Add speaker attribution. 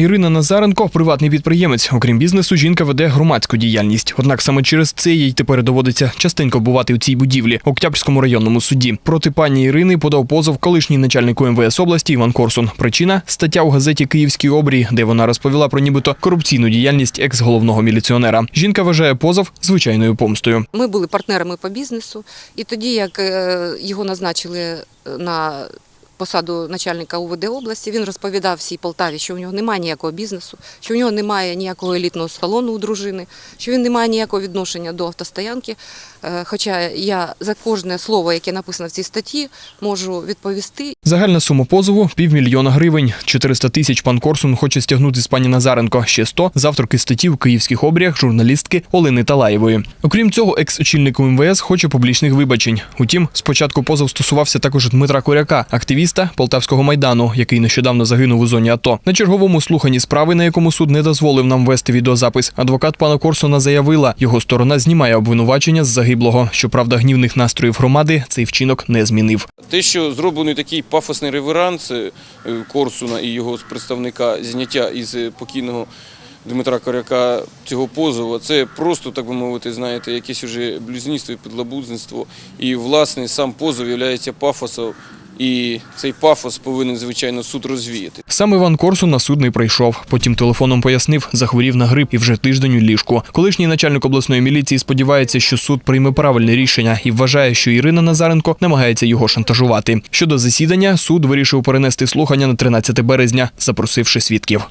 Speaker 1: Ірина Назаренко приватний підприємець. Окрім бізнесу, жінка веде громадську діяльність. Однак саме через це їй тепер доводиться частенько бувати у цій будівлі в Октябрському районному суді. Проти пані Ірини подав позов колишній начальник МВС області Іван Корсун. Причина стаття у газеті Київський обрій, де вона розповіла про нібито корупційну діяльність екс-головного міліціонера. Жінка вважає позов звичайною помстою.
Speaker 2: Ми були партнерами по бізнесу, і тоді, як е, його назначили на посаду начальника УВД області, він розповідав всій Полтаві, що у нього немає ніякого бізнесу, що у нього немає ніякого елітного салону у дружини, що він не має ніякого відношення до автостоянки. Е, Хоча я за кожне слово, яке написано в цій статті, можу відповісти.
Speaker 1: Загальна сума позову півмільйона гривень. 400 тисяч пан Корсун хоче стягнути з пані Назаренко. Ще 100 – з авторки статті в київських обріях журналістки Олени Талаєвої. Окрім цього, екс-очільник МВС хоче публічних вибачень. Утім, спочатку позов стосувався також Дмитра Коряка, активіста Полтавського майдану, який нещодавно загинув у зоні АТО. На черговому слуханні справи, на якому суд не дозволив нам вести відеозапис, адвокат пана Корсуна заявила, його сторона знімає обвинувачення з загиблого. Щоправда, гнівних настроїв громади цей вчинок не змінив.
Speaker 3: Те, що зроблений такий пафосний реверанс е, Корсуна і його представника зняття із е, покійного Дмитра Коряка цього позову, це просто, так би мовити, знаєте, якесь уже блюзнірство і підлабузництво. І, власне, сам позов є пафосом, і цей пафос повинен, звичайно, суд розвіяти.
Speaker 1: Сам Іван Корсун на суд не прийшов. Потім телефоном пояснив, захворів на грип і вже тиждень у ліжку. Колишній начальник обласної міліції сподівається, що суд прийме правильне рішення і вважає, що Ірина Назаренко намагається його шантажувати. Щодо засідання, суд вирішив перенести слухання на 13 березня, запросивши свідків.